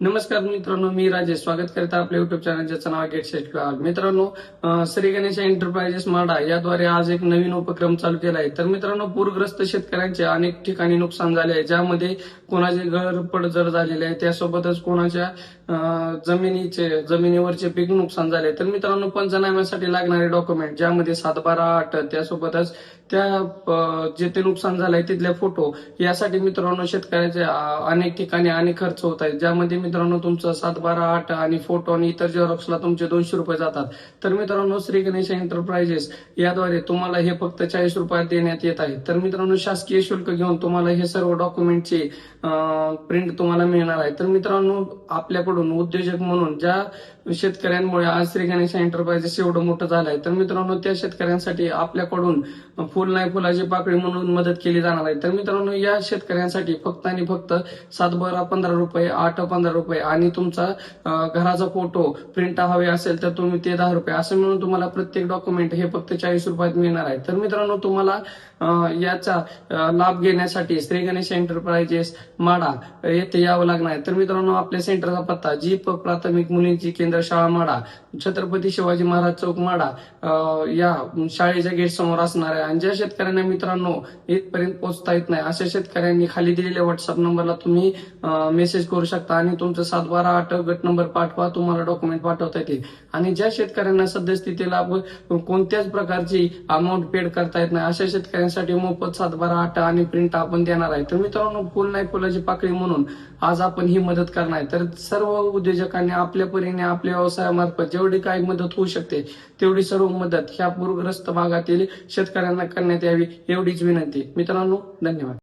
नमस्कार मित्रांनो मी राजेश. स्वागत करत आपल्या युट्यूब चॅनल ज्याचं नाव गेट सेट मित्रांनो श्री गणेश एंटरप्राइजेस माडा याद्वारे आज एक नवीन उपक्रम चालू केला आहे. तर मित्रांनो पूरग्रस्त शेतकऱ्यांचे अनेक ठिकाणी नुकसान झाले आहे. ज्यामध्ये कोणाचे घर पडझड झालेले आहे त्यासोबतच कोणाच्या जमिनीचे जमिनीवरचे पीक नुकसान झाले तर मित्रांनो पंचनाम्यासाठी लागणारे डॉक्युमेंट ज्यामध्ये सात बारा आठ त्यासोबतच त्या जेथे नुकसान झालंय तिथले फोटो यासाठी मित्रांनो शेतकऱ्याचे अनेक ठिकाणी अनेक खर्च होत आहेत. ज्यामध्ये मित्रांनो तुमचं सात बारा आठ आणि फोटो आणि इतर झेरॉक्सला तुमचे दोनशे रुपये जातात. तर मित्रांनो श्री गणेश एंटरप्राइजेस याद्वारे तुम्हाला हे फक्त चाळीस रुपयात देण्यात येत आहे. तर मित्रांनो शासकीय शुल्क घेऊन तुम्हाला हे सर्व डॉक्युमेंटचे प्रिंट तुम्हाला मिळणार आहे. तर मित्रांनो आपल्याकडून उद्योजक म्हणून ज्या शेतकऱ्यांमुळे आज श्री गणेश एंटरप्राइजेस एवढं मोठं झालं आहे तर मित्रांनो त्या शेतकऱ्यांसाठी आपल्याकडून फुल नाही फुलाची पाकळी म्हणून मदत केली जाणार आहे. तर मित्रांनो या शेतकऱ्यांसाठी फक्त आणि फक्त सात बारा पंधरा रुपये आठ पंधरा रुपये आणि तुमचा घराचा फोटो प्रिंट हवे असेल तर तुम्ही ते दहा रुपये. असं मिळून तुम्हाला प्रत्येक डॉक्युमेंट हे फक्त चाळीस रुपयात मिळणार आहे. तर मित्रांनो तुम्हाला याचा लाभ घेण्यासाठी श्री गणेश एंटरप्राइजेस माडा येथे यावं लागणार आहे. तर मित्रांनो आपल्या सेंटरचा पत्ता जीप प्राथमिक मुलींची केंद्र शाळा माडा छत्रपती शिवाजी महाराज चौक माडा या शाळेच्या गेट समोर असणार आहे. आणि ज्या शेतकऱ्यांना मित्रांनो इथपर्यंत पोहोचता येत नाही अशा शेतकऱ्यांनी खाली दिलेल्या व्हॉट्सअप नंबरला तुम्ही मेसेज करू शकता आणि तुमचं सात बारा आठ गट नंबर पाठवा तुम्हाला डॉक्युमेंट पाठवता येते आणि ज्या शेतकऱ्यांना सद्यस्थितीला कोणत्याच प्रकारची अमाऊंट पेड करता येत नाही अशा शेतकऱ्यांसाठी मोफत सात बारा आठ आणि प्रिंट आपण देणार आहे. तर मित्रांनो फुल नाही फुलाची पाकळी म्हणून आज आपण ही मदत करणार आहे. तर सर्व उद्योजकांनी आपल्या परीने आपल्या व्यवसायामार्फत जेवढी काही मदत होऊ शकते तेवढी सर्व मदत ह्या पूरग्रस्त भागातील शेतकऱ्यांना करण्यात यावी एवढीच विनंती. मित्रांनो धन्यवाद.